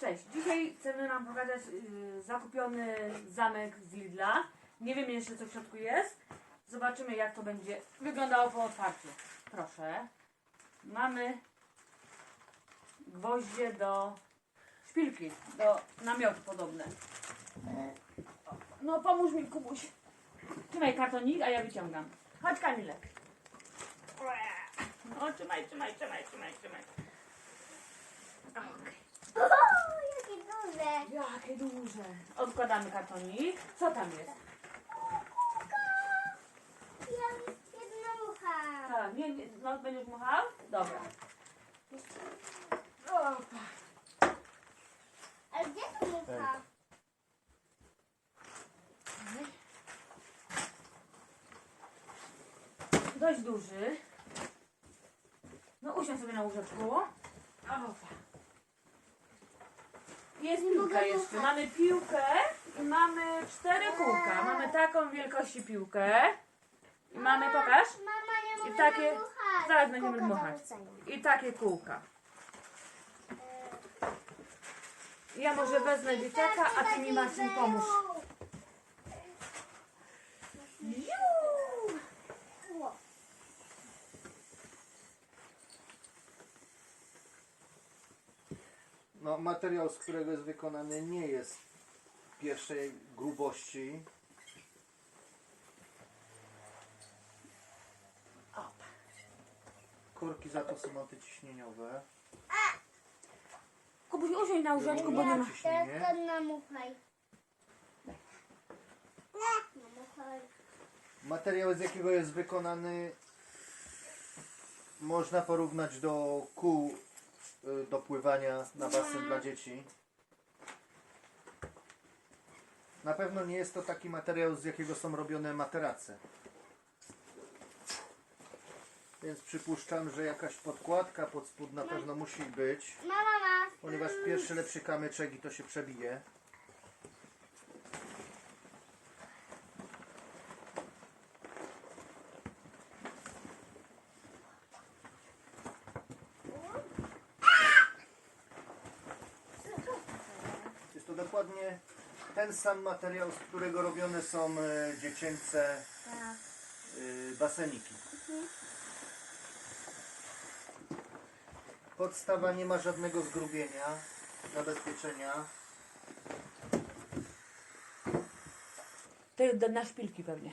Cześć, dzisiaj chcemy Wam pokazać y, zakupiony zamek z Lidla. Nie wiem jeszcze co w środku jest. Zobaczymy jak to będzie wyglądało po otwarciu. Proszę. Mamy gwoździe do szpilki, do namiotu podobne. No pomóż mi Kubuś. Trzymaj kartonik, a ja wyciągam. Chodź Kamilek. No trzymaj, trzymaj, trzymaj, trzymaj, trzymaj. Okej. O, jakie duże! Jakie duże. Odkładamy kartonik. Co tam jest? Ja jedna mucha. Tak, nie, nie, no będziesz muchał? Dobra. Opa. Ale gdzie tu mucha? Dość duży. No usiądź sobie na łóżeczku. Opa. Jest piłka jeszcze. Mamy piłkę i mamy cztery kółka. Mamy taką wielkości piłkę. I mamy, pokaż. Mama nie I takie- muchać. zaraz będziemy dmuchać. I takie kółka. Ja może wezmę dzieciaka, a ty mi Marcin pomóż. Materiał, z którego jest wykonany, nie jest pierwszej grubości. Korki za to są antyciśnieniowe. Kubuś, usiądź na łóżeczku, bo nie ma. Ciśnienie. Teraz to namuchaj. Namuchaj. Materiał, z jakiego jest wykonany, można porównać do kół do pływania na basen dla dzieci. Na pewno nie jest to taki materiał, z jakiego są robione materace. Więc przypuszczam, że jakaś podkładka pod spód na pewno musi być, ponieważ pierwszy lepszy kamyczek i to się przebije. Dokładnie ten sam materiał, z którego robione są e, dziecięce Tak. y, baseniki. Podstawa nie ma żadnego zgrubienia, zabezpieczenia. To jest do- na szpilki pewnie.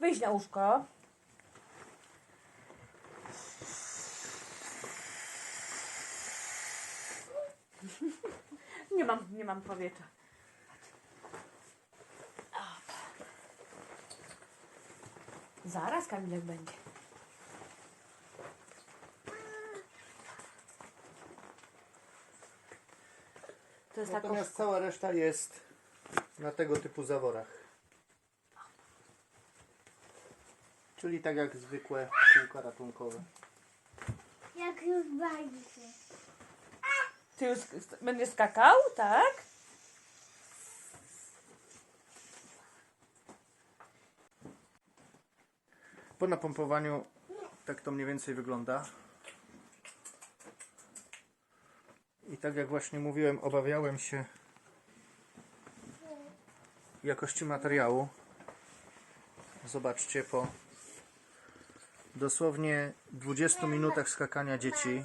Wyjść na łóżko. Nie mam, nie mam powietrza. Zaraz Kamilek będzie. To jest tak Natomiast cała reszta jest na tego typu zaworach. Czyli tak jak zwykłe kółka ratunkowe. Jak już będzie. Ty już sk- będziesz skakał, tak? Po napompowaniu tak to mniej więcej wygląda. I tak jak właśnie mówiłem, obawiałem się jakości materiału. Zobaczcie, po dosłownie 20 minutach skakania dzieci,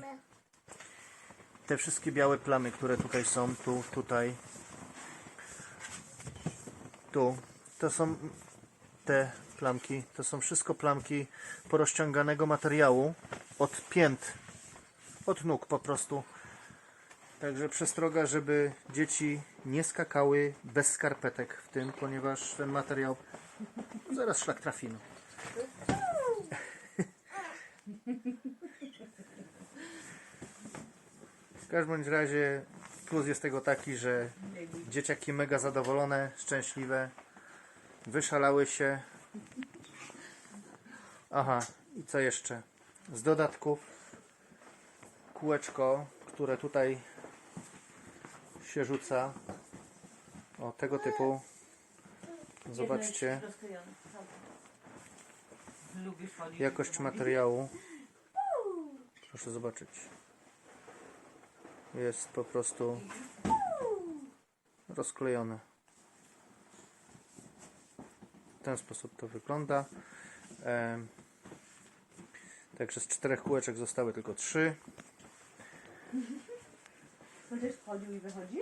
te wszystkie białe plamy, które tutaj są, tu, tutaj, tu, to są te plamki, to są wszystko plamki porozciąganego materiału od pięt, od nóg po prostu. Także przestroga, żeby dzieci nie skakały bez skarpetek w tym, ponieważ ten materiał zaraz szlak trafi. No. W każdym razie plus jest tego taki, że dzieciaki mega zadowolone, szczęśliwe, wyszalały się. Aha, i co jeszcze? Z dodatków kółeczko, które tutaj się rzuca. O, tego typu Zobaczcie jakość materiału. Proszę zobaczyć. Jest po prostu rozklejone. W ten sposób to wygląda. Także z czterech kółeczek zostały tylko trzy. Będziesz wchodził i wychodził?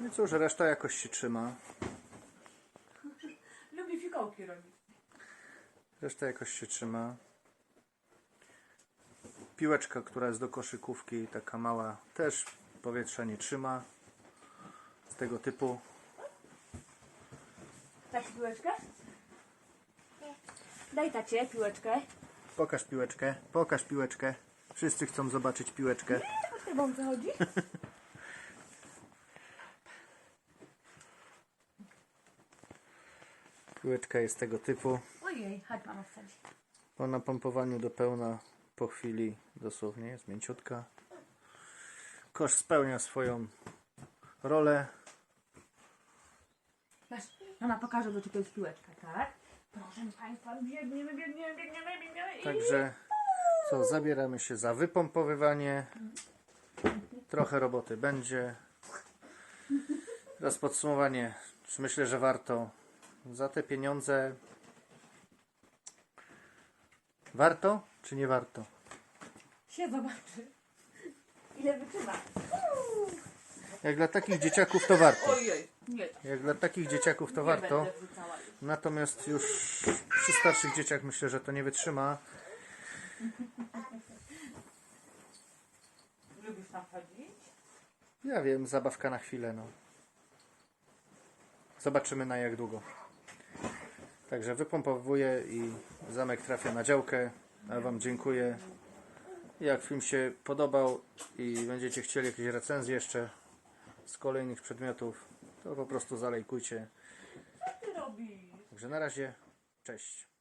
No i cóż, reszta jakoś się trzyma. Lubi fikołki robić. Reszta jakoś się trzyma. Piłeczka, która jest do koszykówki, taka mała, też powietrza nie trzyma. Z tego typu. Tak, piłeczkę? Daj tacie piłeczkę. Pokaż piłeczkę, pokaż piłeczkę. Wszyscy chcą zobaczyć piłeczkę. O tej bombce chodzi? Piłeczka jest tego typu. Ojej, chodź mama wsadzi. Po napompowaniu do pełna po chwili dosłownie jest mięciutka. Kosz spełnia swoją rolę. Masz, mama pokaże, do czego jest piłeczka, tak? Proszę Państwa, biegniemy, biegniemy, biegniemy, biegniemy i... Także co, zabieramy się za wypompowywanie. Trochę roboty będzie. Teraz podsumowanie. Czy myślę, że warto za te pieniądze? Warto czy nie warto? się zobaczy. Ile wytrzyma. Jak dla takich dzieciaków to warto. Ojej, nie. Jak dla takich dzieciaków to nie warto. będę wrzucała już. Natomiast już przy starszych dzieciach myślę, że to nie wytrzyma. Lubisz tam chodzić? Ja wiem, zabawka na chwilę, no. Zobaczymy na jak długo. Także wypompowuję i zamek trafia na działkę. A Wam dziękuję. Jak film się podobał i będziecie chcieli jakieś recenzje jeszcze z kolejnych przedmiotów, to po prostu zalejkujcie. Także na razie, cześć.